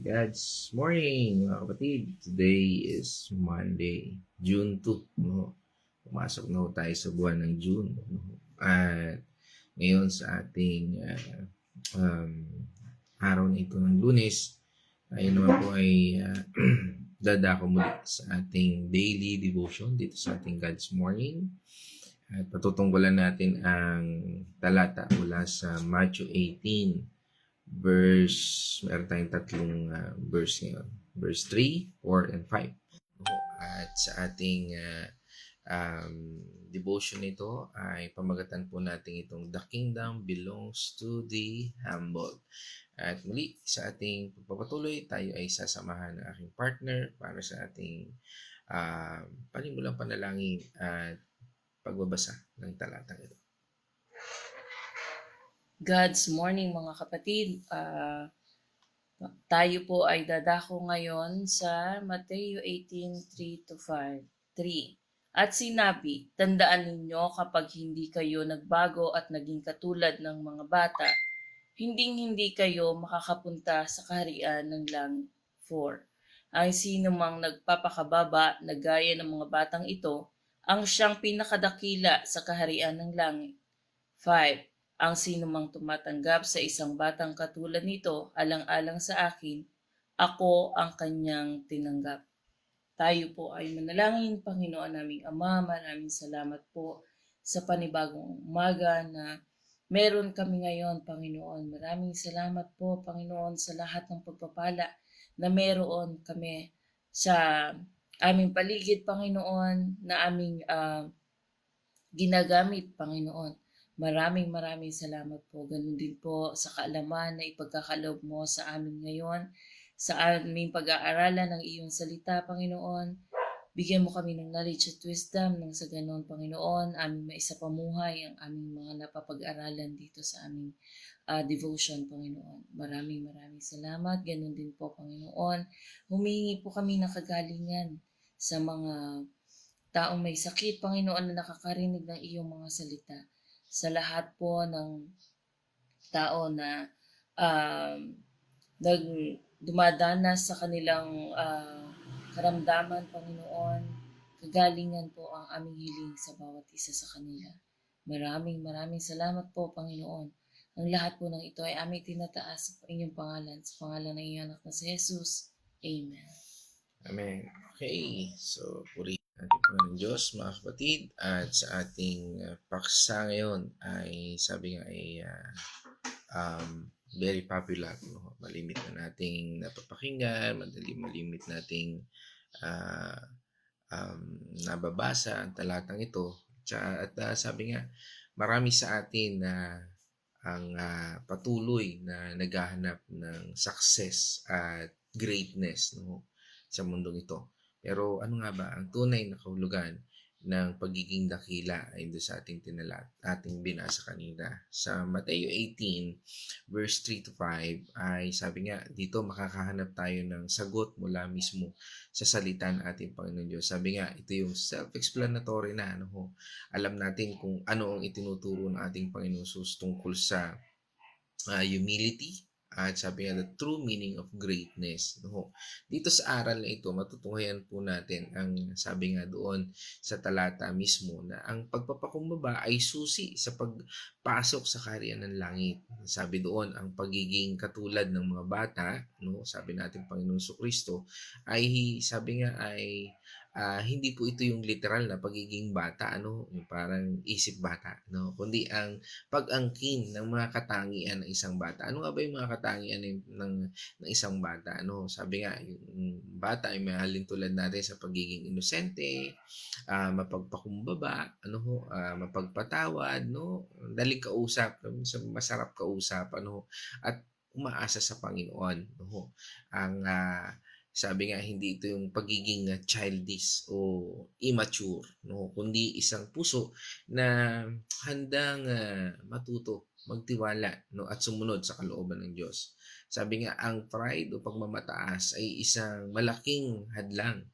God's morning, mga kapatid. Today is Monday, June 2. No? Pumasok na tayo sa buwan ng June. No? At ngayon sa ating uh, um, araw na ito ng lunes, ay naman po ay uh, dadako muli sa ating daily devotion dito sa ating God's morning. At patutungkulan natin ang talata mula sa Matthew 18 verse, meron tayong tatlong uh, verse ngayon. Verse 3, 4, and 5. At sa ating uh, um, devotion nito ay pamagatan po natin itong The Kingdom Belongs to the Humble. At muli, sa ating pagpapatuloy, tayo ay sasamahan ng aking partner para sa ating uh, panimulang panalangin at pagbabasa ng talatang ito. God's morning mga kapatid. Ah, tayo po ay dadako ngayon sa Mateo 18:3 to 5. 3. At sinabi, tandaan ninyo kapag hindi kayo nagbago at naging katulad ng mga bata, hinding hindi kayo makakapunta sa kaharian ng langit. 4. Ang sino mang nagpapakababa na gaya ng mga batang ito, ang siyang pinakadakila sa kaharian ng langit. 5 ang sino mang tumatanggap sa isang batang katulad nito alang-alang sa akin, ako ang kanyang tinanggap. Tayo po ay manalangin, Panginoon naming Ama, maraming salamat po sa panibagong umaga na meron kami ngayon, Panginoon. Maraming salamat po, Panginoon, sa lahat ng pagpapala na meron kami sa aming paligid, Panginoon, na aming uh, ginagamit, Panginoon. Maraming maraming salamat po. Ganun din po sa kaalaman na ipagkakaloob mo sa amin ngayon, sa aming pag-aaralan ng iyong salita, Panginoon. Bigyan mo kami ng knowledge at wisdom nang sa ganon, Panginoon, aming maisapamuhay ang aming mga napapag-aralan dito sa aming uh, devotion, Panginoon. Maraming maraming salamat. Ganun din po, Panginoon. Humingi po kami ng kagalingan sa mga taong may sakit, Panginoon, na nakakarinig ng iyong mga salita sa lahat po ng tao na um, nag dumadanas sa kanilang uh, karamdaman, Panginoon. Kagalingan po ang aming hiling sa bawat isa sa kanila. Maraming maraming salamat po, Panginoon. Ang lahat po ng ito ay aming tinataas sa inyong pangalan, sa pangalan ng iyong anak na si Jesus. Amen. Amen. Okay, so puri ating Panginoon Diyos, mga kapatid, at sa ating uh, paksa ngayon ay sabi nga ay uh, um, very popular. No? Malimit na nating napapakinggan, madali malimit nating uh, um, nababasa ang talatang ito. At uh, sabi nga, marami sa atin na uh, ang uh, patuloy na naghahanap ng success at greatness no, sa mundong ito. Pero ano nga ba ang tunay na kahulugan ng pagiging dakila ay doon sa ating tinalat, ating binasa kanina. Sa Mateo 18 verse 3 to 5 ay sabi nga dito makakahanap tayo ng sagot mula mismo sa salita ng ating Panginoon Diyos. Sabi nga ito yung self-explanatory na ano ho. Alam natin kung ano ang itinuturo ng ating Panginoon Jesus tungkol sa uh, humility, at sabi nga, the true meaning of greatness. No? Dito sa aral na ito, matutuhayan po natin ang sabi nga doon sa talata mismo na ang pagpapakumbaba ay susi sa pagpasok sa kaharian ng langit. Sabi doon, ang pagiging katulad ng mga bata, no? sabi natin Panginoon Kristo, ay sabi nga ay uh, hindi po ito yung literal na pagiging bata, ano, yung parang isip bata, no, kundi ang pag-angkin ng mga katangian ng isang bata. Ano nga ba yung mga katangian ng, ng, ng isang bata? Ano, sabi nga, yung bata ay mahalin tulad natin sa pagiging inosente, uh, mapagpakumbaba, ano, uh, mapagpatawad, no, daling kausap, masarap kausap, ano, at umaasa sa Panginoon, no. Ang uh, sabi nga hindi ito yung pagiging uh, childish o immature no? Kundi isang puso na handang uh, matuto magtiwala no? At sumunod sa kalooban ng Diyos. Sabi nga ang pride o pagmamataas ay isang malaking hadlang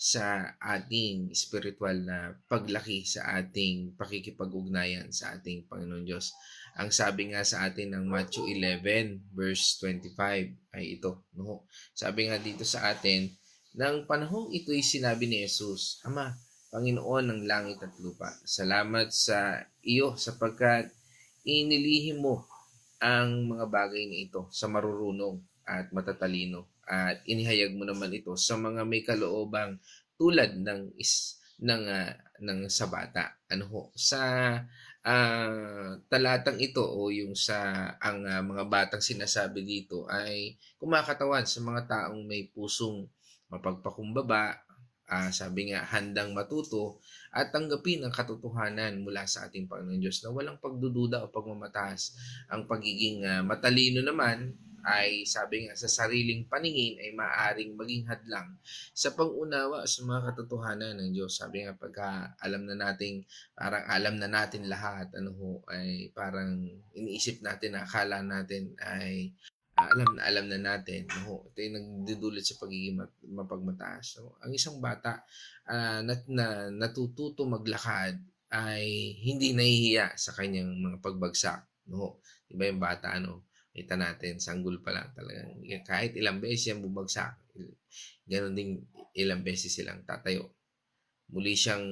sa ating spiritual na paglaki sa ating pakikipag-ugnayan sa ating Panginoon Diyos. Ang sabi nga sa atin ng Matthew 11 verse 25 ay ito. No? Sabi nga dito sa atin, nang panahong ito'y sinabi ni Jesus, Ama, Panginoon ng langit at lupa, salamat sa iyo sapagkat inilihim mo ang mga bagay na ito sa marurunong at matatalino at inihayag mo naman ito sa mga may kaloobang tulad ng is ng ah, ng sa bata. Ano ho? Sa ah, talatang ito o yung sa ang ah, mga batang sinasabi dito ay kumakatawan sa mga taong may pusong mapagpakumbaba, ah, sabi nga handang matuto at tanggapin ang katotohanan mula sa ating Panginoon Diyos na walang pagdududa o pagmamataas. Ang pagiging ah, matalino naman ay sabi nga sa sariling paningin ay maaring maging hadlang sa pag-unawa sa mga katotohanan ng Diyos. Sabi nga pagka alam na nating parang alam na natin lahat ano ho ay parang iniisip natin akala natin ay ah, alam na alam na natin ho ito yung nagdudulot sa pagiging mat- mapagmataas so, ang isang bata ah, na, na natututo maglakad ay hindi nahihiya sa kanyang mga pagbagsak no ho diba yung bata ano kita natin sanggol pa lang talagang kahit ilang beses yan bumagsak ganon din ilang beses silang tatayo muli siyang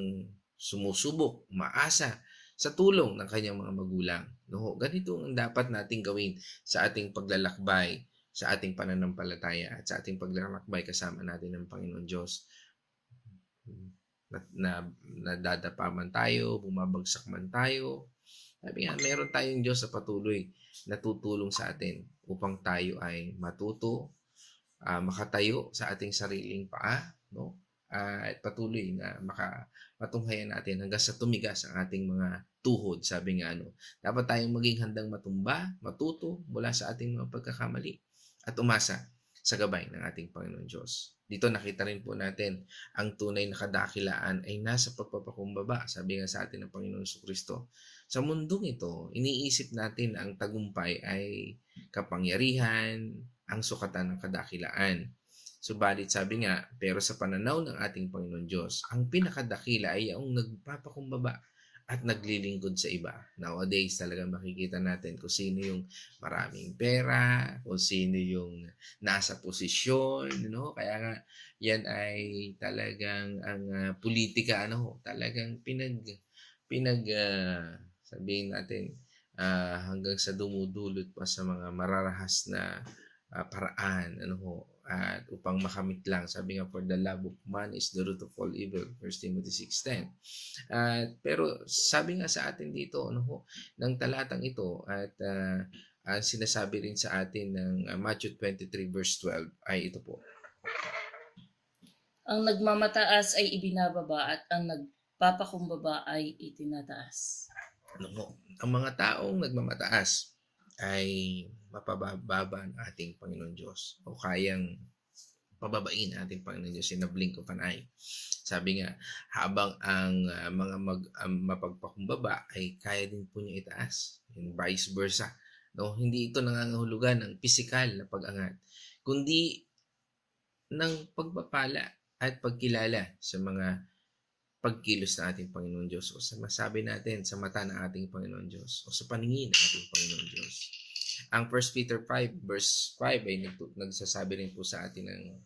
sumusubok, maasa sa tulong ng kanyang mga magulang. No, ganito ang dapat nating gawin sa ating paglalakbay, sa ating pananampalataya at sa ating paglalakbay kasama natin ng Panginoon Diyos. Na, na nadadapa man tayo, bumabagsak man tayo. Sabi nga, meron tayong Diyos sa patuloy na tutulong sa atin upang tayo ay matuto, ah, makatayo sa ating sariling paa, no? Ah, at patuloy na maka natin hanggang sa tumigas ang ating mga tuhod. Sabi nga ano, dapat tayong maging handang matumba, matuto mula sa ating mga pagkakamali at umasa sa gabay ng ating Panginoon Diyos. Dito nakita rin po natin ang tunay na kadakilaan ay nasa pagpapakumbaba, sabi nga sa atin ng Panginoon Kristo. Sa mundong ito, iniisip natin ang tagumpay ay kapangyarihan, ang sukatan ng kadakilaan. Subalit sabi nga, pero sa pananaw ng ating Panginoon Diyos, ang pinakadakila ay ang nagpapakumbaba at naglilingkod sa iba. Nowadays, talaga makikita natin kung sino yung maraming pera, kung sino yung nasa posisyon, no? Kaya nga, yan ay talagang ang ah, politika, ano, talagang pinag, pinag, ah, sabihin natin, ah, hanggang sa dumudulot pa sa mga mararahas na ah, paraan, ano ho, at upang makamit lang. Sabi nga, for the love of man is the root of all evil. 1 Timothy 6.10. At pero sabi nga sa atin dito, ano ho, ng talatang ito, at ah, ang sinasabi rin sa atin ng ah, Matthew 23 verse 12 ay ito po. Ang nagmamataas ay ibinababa at ang nagpapakumbaba ay itinataas. Ano ang mga taong nagmamataas ay mapababa ng ating Panginoon Diyos o kayang pababain ating Panginoon Diyos in a blink of an eye. Sabi nga, habang ang ah, mga mag, ang mapagpakumbaba ay kaya din po niya itaas. And vice versa. No, hindi ito nangangahulugan ng pisikal na pag-angat, kundi ng pagpapala at pagkilala sa mga pagkilos ng ating Panginoon Diyos o sa masabi natin sa mata ng ating Panginoon Diyos o sa paningin ng ating Panginoon Diyos. Ang 1 Peter 5 verse 5 ay nagsasabi rin po sa atin ng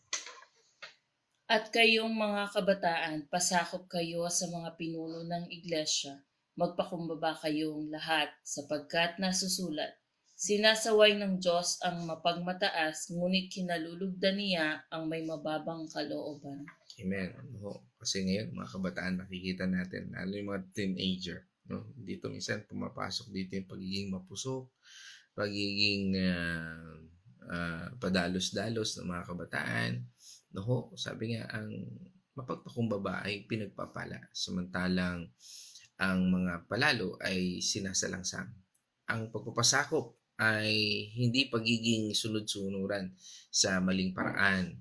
At kayong mga kabataan, pasakop kayo sa mga pinuno ng iglesia. Magpakumbaba kayong lahat sapagkat nasusulat. Sinasaway ng Diyos ang mapagmataas, ngunit kinalulugdan niya ang may mababang kalooban. Amen. Ho? Kasi ngayon, mga kabataan, nakikita natin, lalo yung mga teenager, no? dito minsan pumapasok dito yung pagiging mapusok, pagiging ah, ah, padalos-dalos ng mga kabataan. No sabi nga, ang mapagpakumbaba ay pinagpapala. Samantalang ang mga palalo ay sinasalangsang. Ang pagpapasakop ay hindi pagiging sunod-sunuran sa maling paraan.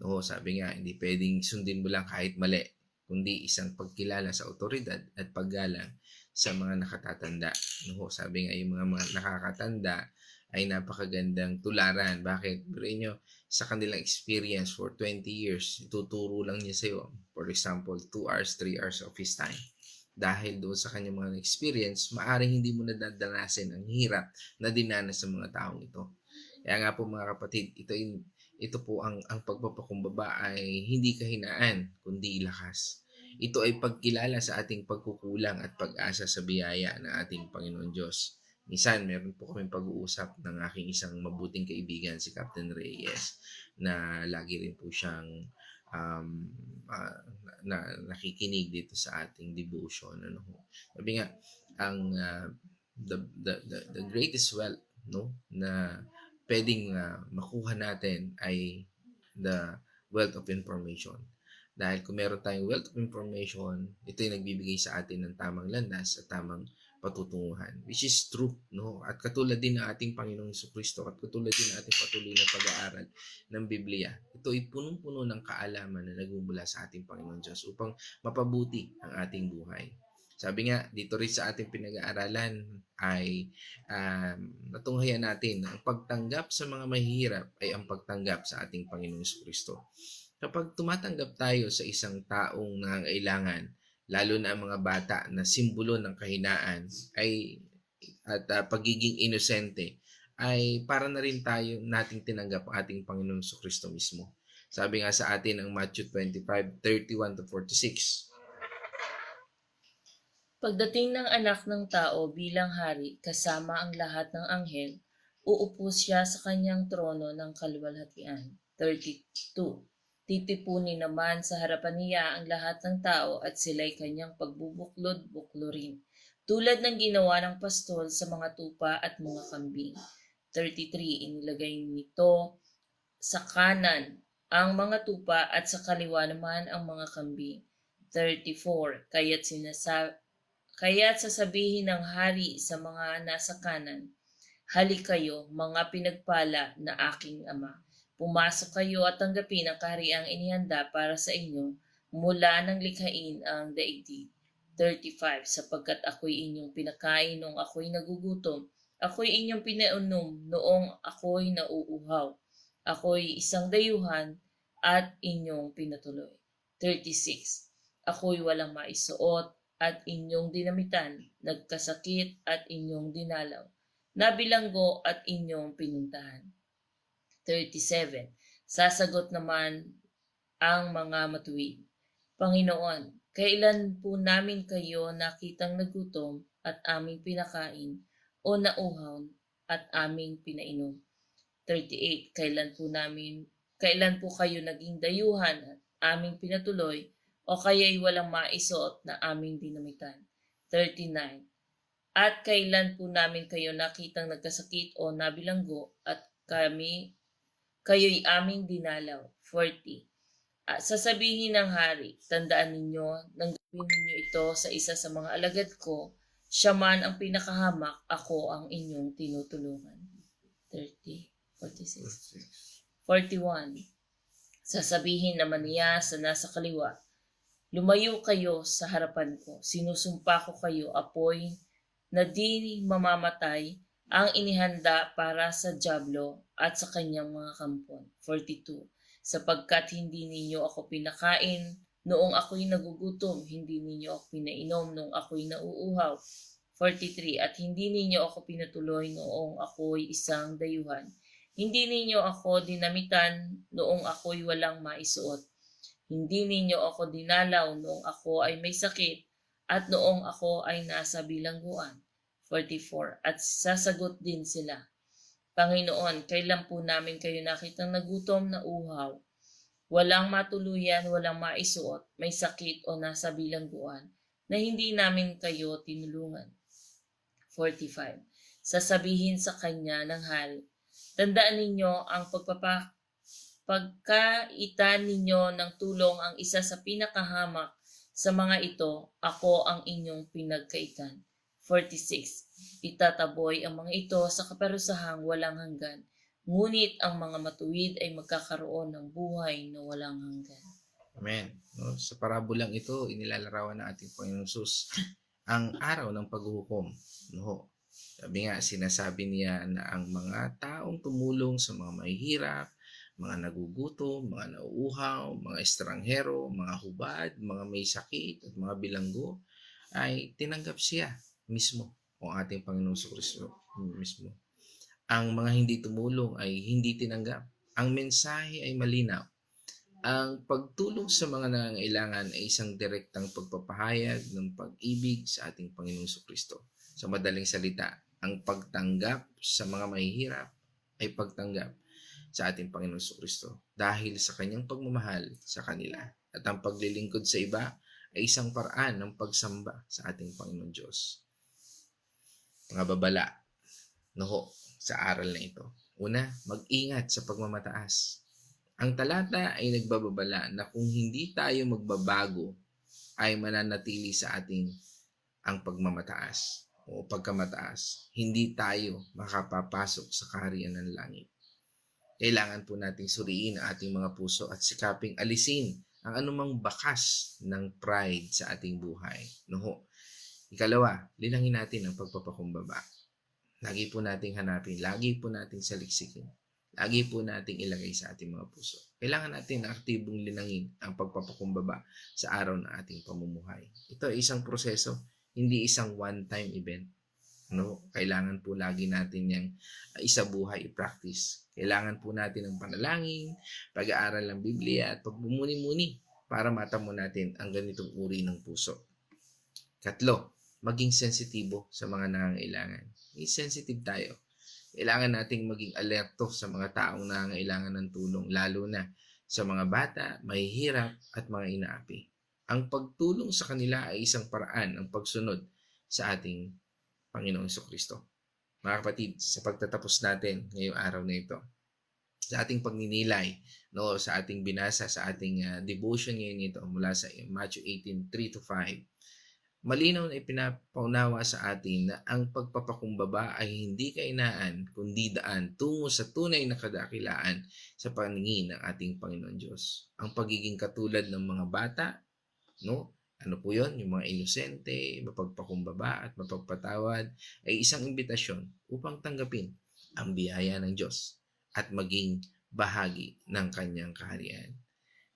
No, sabi nga, hindi pwedeng sundin mo lang kahit mali, kundi isang pagkilala sa otoridad at paggalang sa mga nakatatanda. No, sabi nga, yung mga, mga nakakatanda ay napakagandang tularan. Bakit? Pero inyo, sa kanilang experience for 20 years, tuturo lang niya sa'yo. For example, 2 hours, 3 hours of his time. dahil doon sa kanyang mga experience, maaring hindi mo nadadanasin ang hirap na dinanas sa mga taong ito. Kaya nga po mga kapatid, ito, in, ito po ang, ang pagpapakumbaba ay hindi kahinaan, kundi lakas. Ito ay pagkilala sa ating pagkukulang at pag-asa sa biyaya ng ating Panginoon Diyos. Minsan, meron po kami pag-uusap ng aking isang mabuting kaibigan, si Captain Reyes, na lagi rin po siyang um, ah, na, nakikinig dito sa ating devotion. Ano. Sabi nga, ang ah, the, the, the, the greatest wealth no, na pwedeng ah, makuha natin ay the wealth of information. Dahil kung meron tayong wealth of information, ito yung nagbibigay sa atin ng tamang landas at tamang patutunguhan, which is true, no? At katulad din ng ating Panginoong Kristo at katulad din ng ating patuloy na pag-aaral ng Biblia, ito ay punong-puno ng kaalaman na nagmumula sa ating Panginoon Diyos upang mapabuti ang ating buhay. Sabi nga, dito rin sa ating pinag-aaralan ay um, natunghayan natin na ang pagtanggap sa mga mahihirap ay ang pagtanggap sa ating Panginoong Kristo. Kapag tumatanggap tayo sa isang taong nangangailangan, lalo na ang mga bata na simbolo ng kahinaan ay at uh, pagiging inosente ay para na rin tayo nating tinanggap ang ating Panginoon sa Kristo mismo. Sabi nga sa atin ang Matthew 25:31 to 46. Pagdating ng anak ng tao bilang hari kasama ang lahat ng anghel, uupo siya sa kanyang trono ng kaluwalhatian. 32. Titipunin naman sa harapan niya ang lahat ng tao at sila'y kanyang pagbubuklod-buklurin, tulad ng ginawa ng pastol sa mga tupa at mga kambing. 33. Inilagay nito sa kanan ang mga tupa at sa kaliwa naman ang mga kambing. 34. Kaya't sinasa Kaya't sasabihin ng hari sa mga nasa kanan, Hali kayo, mga pinagpala na aking ama. Pumasok kayo at tanggapin ang kahariang inihanda para sa inyo mula ng likhain ang daigdig. 35. Sapagkat ako'y inyong pinakain noong ako'y nagugutom, ako'y inyong pinaunom noong ako'y nauuhaw. Ako'y isang dayuhan at inyong pinatuloy. 36. Ako'y walang maisuot at inyong dinamitan, nagkasakit at inyong dinalaw, nabilanggo at inyong pinuntahan. 37. Sasagot naman ang mga matuwid. Panginoon, kailan po namin kayo nakitang nagutom at aming pinakain o nauhaw at aming pinainom? 38. Kailan po namin kailan po kayo naging dayuhan at aming pinatuloy o kaya'y walang maisuot na aming dinamitan. 39. At kailan po namin kayo nakitang nagkasakit o nabilanggo at kami kayo'y aming dinalaw. 40. At sasabihin ng hari, tandaan ninyo, nang gawin ninyo ito sa isa sa mga alagad ko, siya man ang pinakahamak, ako ang inyong tinutulungan. 30, 46. 41. Sasabihin naman niya sa nasa kaliwa, Lumayo kayo sa harapan ko. Sinusumpa ko kayo, apoy, na di mamamatay ang inihanda para sa Diablo at sa kanyang mga kampon. 42. Sapagkat hindi ninyo ako pinakain noong ako'y nagugutom, hindi ninyo ako pinainom noong ako'y nauuhaw. 43. At hindi ninyo ako pinatuloy noong ako'y isang dayuhan. Hindi ninyo ako dinamitan noong ako'y walang maisuot. Hindi ninyo ako dinalaw noong ako ay may sakit at noong ako ay nasa bilangguan. 44. At sasagot din sila, Panginoon, kailan po namin kayo nakitang nagutom na uhaw? Walang matuluyan, walang maisuot, may sakit o nasa bilangguan na hindi namin kayo tinulungan. 45. Sasabihin sa kanya ng hari, Tandaan ninyo ang pagpapak pagkaitan ninyo ng tulong ang isa sa pinakahamak sa mga ito, ako ang inyong pinagkaitan. 46. Itataboy ang mga ito sa kaparusahang walang hanggan, ngunit ang mga matuwid ay magkakaroon ng buhay na walang hanggan. Amen. No, sa parabolang ito, inilalarawan ng ating Panginoon Sus ang araw ng paghuhukom. No, sabi nga, sinasabi niya na ang mga taong tumulong sa mga mahihirap, mga nagugutom, mga nauuhaw, mga estranghero, mga hubad, mga may sakit at mga bilanggo ay tinanggap siya mismo o ating Panginoong Kristo mismo. Ang mga hindi tumulong ay hindi tinanggap. Ang mensahe ay malinaw. Ang pagtulong sa mga nangangailangan ay isang direktang pagpapahayag ng pag-ibig sa ating Panginoong Kristo. Sa madaling salita, ang pagtanggap sa mga mahihirap ay pagtanggap sa ating Panginoong Kristo dahil sa kanyang pagmamahal sa kanila. At ang paglilingkod sa iba ay isang paraan ng pagsamba sa ating Panginoon Diyos. Mga babala, noho sa aral na ito. Una, mag-ingat sa pagmamataas. Ang talata ay nagbababala na kung hindi tayo magbabago, ay mananatili sa ating ang pagmamataas o pagkamataas. Hindi tayo makapapasok sa kaharian ng langit. Kailangan po nating suriin ang ating mga puso at sikaping alisin ang anumang bakas ng pride sa ating buhay. Noho. Ikalawa, linangin natin ang pagpapakumbaba. Lagi po nating hanapin, lagi po nating saliksikin, lagi po nating ilagay sa ating mga puso. Kailangan natin na aktibong linangin ang pagpapakumbaba sa araw ng ating pamumuhay. Ito ay isang proseso, hindi isang one-time event. No, kailangan po lagi natin yang uh, isa buhay i-practice. Kailangan po natin ng panalangin, pag-aaral ng Biblia at pagbumuni-muni para matamo natin ang ganitong uri ng puso. Katlo, maging sensitibo sa mga nangangailangan. Maging sensitive tayo. Kailangan nating maging alerto sa mga taong nangangailangan ng tulong, lalo na sa mga bata, mahihirap at mga inaapi. Ang pagtulong sa kanila ay isang paraan ng pagsunod sa ating Panginoong Kristo. Mga kapatid, sa pagtatapos natin ngayong araw na ito, sa ating pagninilay, no, sa ating binasa, sa ating uh, devotion ngayon ito mula sa Matthew 18, 3 to 5, malinaw na ipinapaunawa sa atin na ang pagpapakumbaba ay hindi kainaan kundi daan tungo sa tunay na kadakilaan sa paningin ng ating Panginoon Diyos. Ang pagiging katulad ng mga bata, no, ano po yon yung mga inosente, mapagpakumbaba at mapagpatawad ay isang imbitasyon upang tanggapin ang biyaya ng Diyos at maging bahagi ng kanyang kaharian.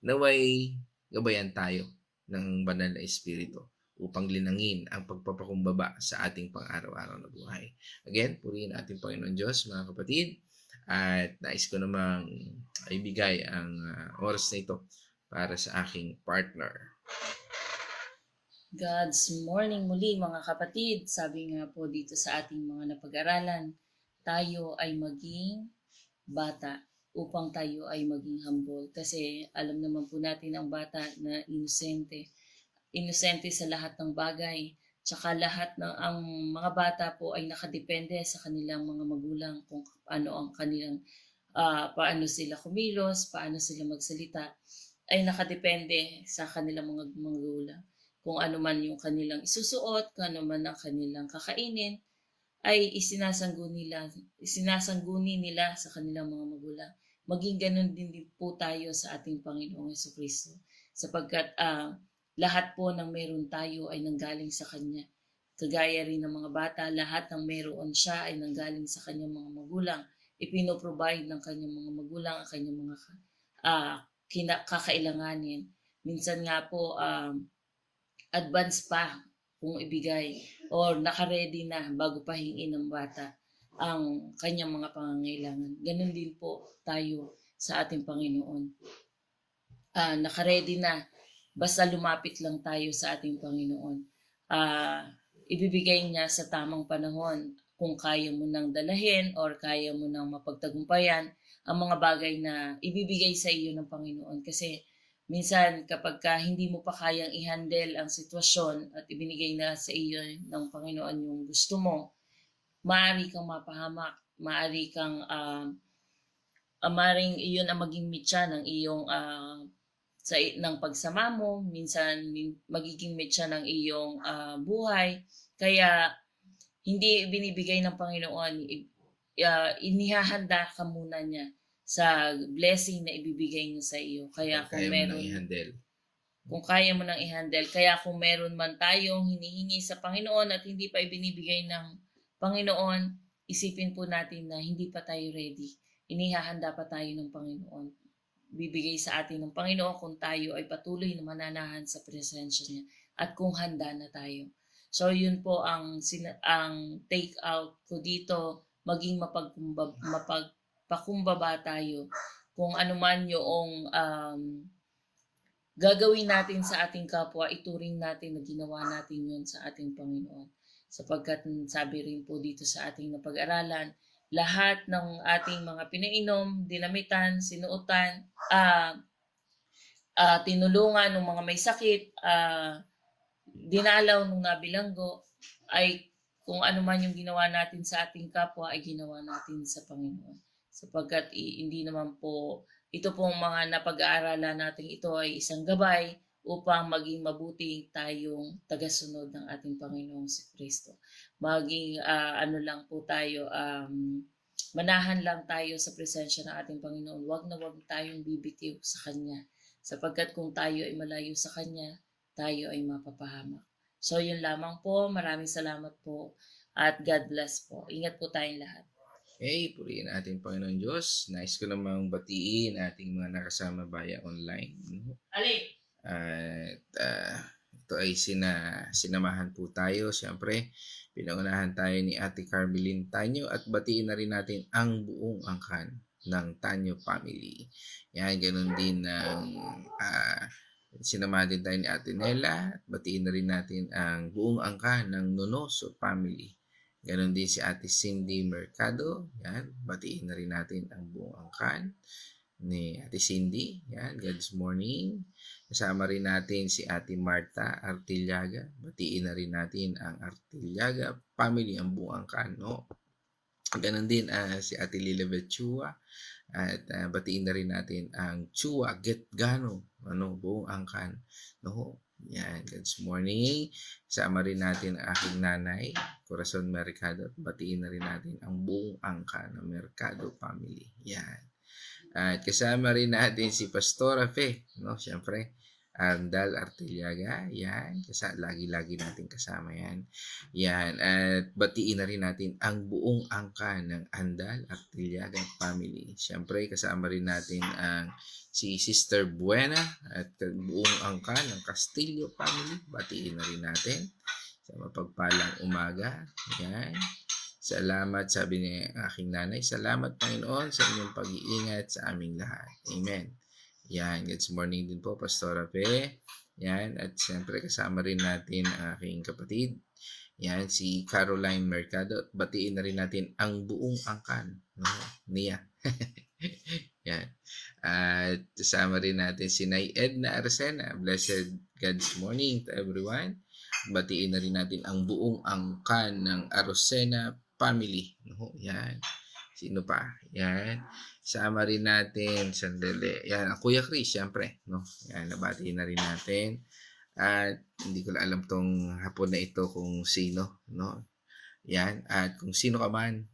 Naway gabayan tayo ng banal na Espiritu upang linangin ang pagpapakumbaba sa ating pang-araw-araw na buhay. Again, purihin ating Panginoon Diyos, mga kapatid, at nais ko namang ibigay ang uh, oras na ito para sa aking partner. God's morning muli mga kapatid. Sabi nga po dito sa ating mga napag-aralan, tayo ay maging bata upang tayo ay maging humble. Kasi alam naman po natin ang bata na inosente. Inosente sa lahat ng bagay. Tsaka lahat ng ang mga bata po ay nakadepende sa kanilang mga magulang kung ano ang kanilang uh, paano sila kumilos, paano sila magsalita ay nakadepende sa kanilang mga magulang kung ano man yung kanilang isusuot, kung ano man ang kanilang kakainin, ay isinasangguni nila, isinasangguni nila sa kanilang mga magulang. Maging ganun din, din po tayo sa ating Panginoong Yeso Kristo. Sapagkat uh, lahat po ng meron tayo ay nanggaling sa Kanya. Kagaya rin ng mga bata, lahat ng meron siya ay nanggaling sa kanyang mga magulang. Ipinoprovide ng kanyang mga magulang ang kanyang mga uh, kina- kakailanganin. Minsan nga po, um, advance pa kung ibigay or naka-ready na bago pa hingin ng bata ang kanyang mga pangangailangan. Ganon din po tayo sa ating Panginoon. Uh, naka-ready na basta lumapit lang tayo sa ating Panginoon. Uh, ibibigay niya sa tamang panahon kung kaya mo nang dalahin or kaya mo nang mapagtagumpayan ang mga bagay na ibibigay sa iyo ng Panginoon. Kasi minsan kapag ka hindi mo pa kayang i-handle ang sitwasyon at ibinigay na sa iyo ng Panginoon yung gusto mo, maaari kang mapahamak, maaari kang uh, maaring iyon ang maging mitya ng iyong uh, sa ng pagsama mo, minsan min, magiging mitya ng iyong uh, buhay. Kaya hindi binibigay ng Panginoon, uh, inihahanda ka muna niya sa blessing na ibibigay niya sa iyo. Kaya kung, kaya meron mo i-handle. kung kaya mo nang i-handle, kaya kung meron man tayong hinihingi sa Panginoon at hindi pa ibinibigay ng Panginoon, isipin po natin na hindi pa tayo ready. Inihahanda pa tayo ng Panginoon. Bibigay sa atin ng Panginoon kung tayo ay patuloy na mananahan sa presensya niya at kung handa na tayo. So yun po ang ang take out ko dito maging mapagkumbab mapagpakumbaba tayo kung ano man yung um, gagawin natin sa ating kapwa, ituring natin na ginawa natin yun sa ating Panginoon. Sapagkat sabi rin po dito sa ating napag-aralan, lahat ng ating mga pinainom, dinamitan, sinuotan, ah ah, tinulungan ng mga may sakit, ah, dinalaw ng nabilanggo, ay kung ano man yung ginawa natin sa ating kapwa, ay ginawa natin sa Panginoon. Sapagkat hindi naman po, ito pong mga napag-aaralan natin ito ay isang gabay upang maging mabuti tayong tagasunod ng ating Panginoong si Kristo. Maging ah, ano lang po tayo, um, manahan lang tayo sa presensya ng ating Panginoon. Huwag na huwag tayong bibitiw sa Kanya. Sapagkat kung tayo ay malayo sa Kanya, tayo ay mapapahamak. So yun lamang po. Maraming salamat po. At God bless po. Ingat po tayong lahat. Okay, purihin natin Panginoon Diyos. Nice ko namang batiin ating mga nakasama via online. Ali! At ah, ito ay sina, sinamahan po tayo. Siyempre, pinaunahan tayo ni Ate Carmelyn Tanyo at batiin na rin natin ang buong angkan ng Tanyo family. Yan, ganun din ng ah, sinamahan din tayo ni Ate Nela at batiin na rin natin ang buong angkan ng Nonoso family. Ganon din si Ate Cindy Mercado. Yan, batiin na rin natin ang buong angkan ni Ate Cindy. Yan, God's morning. Kasama rin natin si Ate Marta Artillaga. Batiin na rin natin ang Artillaga family, ang buong angkan, no? Ganon din ah, si Ate Lilibet Chua. At ah, batiin na rin natin ang Chua Get Gano, ano, buong angkan. No? Yan, God's morning. Kasama rin natin ang aking nanay, Corazon Mercado. At batiin na rin natin ang buong angka ng Mercado family. Yan. At kasama rin natin si Pastora Fe, no? Siyempre, Andal Artillaga, yan. Kasi lagi-lagi natin kasama yan. Yan. At batiin na rin natin ang buong angka ng Andal Artillaga family. Siyempre, kasama rin natin ang si Sister Buena at buong angka ng Castillo family. Batiin na rin natin sa mapagpalang umaga. Yan. Salamat, sabi ni aking nanay. Salamat, Panginoon, sa inyong pag-iingat sa aming lahat. Amen. Yan, good morning din po, Pastora Pe. Yan, at siyempre kasama rin natin ang aking kapatid. Yan, si Caroline Mercado. At batiin na rin natin ang buong angkan. No? Niya. Yan. At kasama rin natin si Nay Edna Arcena. Blessed God's morning to everyone. Batiin na rin natin ang buong angkan ng Arosena family. No? Yan. Sino pa? Yan. Sama rin natin, sandali. Yan, ang Kuya Chris, syempre. No? Yan, nabati na rin natin. At hindi ko alam tong hapon na ito kung sino. No? Yan. At kung sino ka man,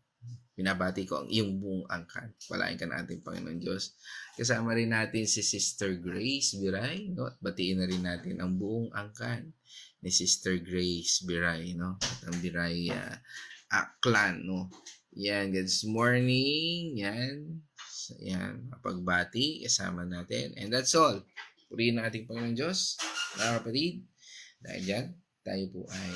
binabati ko ang iyong buong angkan. Palain ka na ating Panginoon Diyos. Kasama rin natin si Sister Grace Biray. No? At batiin na rin natin ang buong angkan ni Sister Grace Biray. No? At ang Biray uh, Aklan. No? Yan, good morning. Yan. Yan, mapagbati. Kasama natin. And that's all. Purihin ang ating Panginoon Diyos. Mga kapatid. Dahil dyan, tayo po ay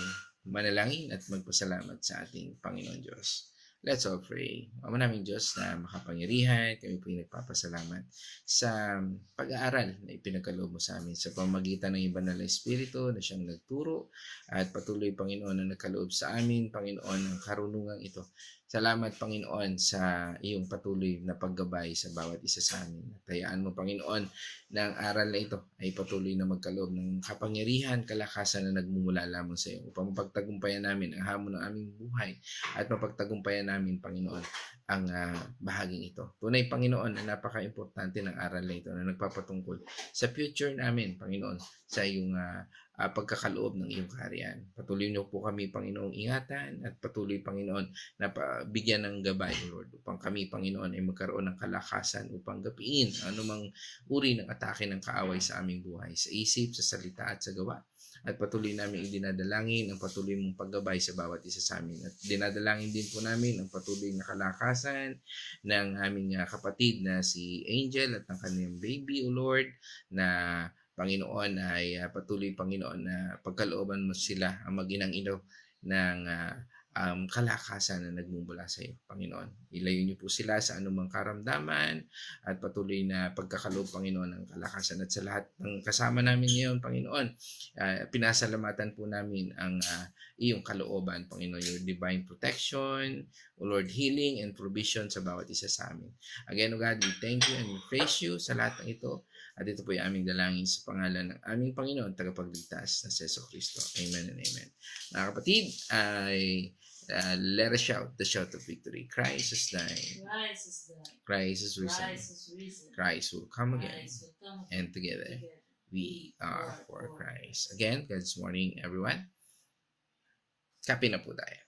manalangin at magpasalamat sa ating Panginoon Diyos. Let's all pray. Ama namin Diyos na makapangyarihan, kami po ay nagpapasalamat sa pag-aaral na ipinagkaloob mo sa amin sa pamagitan ng iba na Espiritu na siyang nagturo at patuloy Panginoon na nagkaloob sa amin, Panginoon, ng karunungan ito. Salamat Panginoon sa iyong patuloy na paggabay sa bawat isa sa amin. At hayaan mo Panginoon na aral na ito ay patuloy na magkaloob ng kapangyarihan, kalakasan na nagmumula lamang sa iyo upang mapagtagumpayan namin ang hamon ng aming buhay at mapagtagumpayan namin Panginoon ang ah, bahaging ito. Tunay Panginoon na napaka-importante ng aral na ito na nagpapatungkol sa future namin Panginoon sa iyong ah, ah, pagkakaloob ng iyong kaharian. Patuloy niyo po kami Panginoong ingatan at patuloy Panginoon na bigyan ng gabay Lord upang kami Panginoon ay magkaroon ng kalakasan upang gapiin anumang uri ng atake ng kaaway sa aming buhay sa isip, sa salita at sa gawa. At patuloy namin idinadalangin ang patuloy mong paggabay sa bawat isa sa amin. At dinadalangin din po namin ang patuloy na kalakasan ng aming ah, kapatid na si Angel at ng kanyang baby, O Lord, na Panginoon ay ah, patuloy Panginoon na pagkalooban mo sila ang maginang ilaw ng ah, um, kalakasan na nagmumula sa iyo, Panginoon. Ilayo niyo po sila sa anumang karamdaman at patuloy na pagkakaloob, Panginoon, ng kalakasan. At sa lahat ng kasama namin ngayon, Panginoon, ah, pinasalamatan po namin ang ah, iyong kalooban, Panginoon, your divine protection, O Lord, healing and provision sa bawat isa sa amin. Again, O God, we thank you and we praise you sa lahat ng ito. At ito po yung aming dalangin sa pangalan ng aming Panginoon, tagapagligtas na si Yeso Cristo. Amen and amen. Mga kapatid, ay uh, let us shout the shout of victory. Christ is dying. Christ is died. Christ is risen. Christ is risen. Christ will come again. Christ will come And together, together. we are for Christ. Again, God's morning, everyone. Kape na po tayo.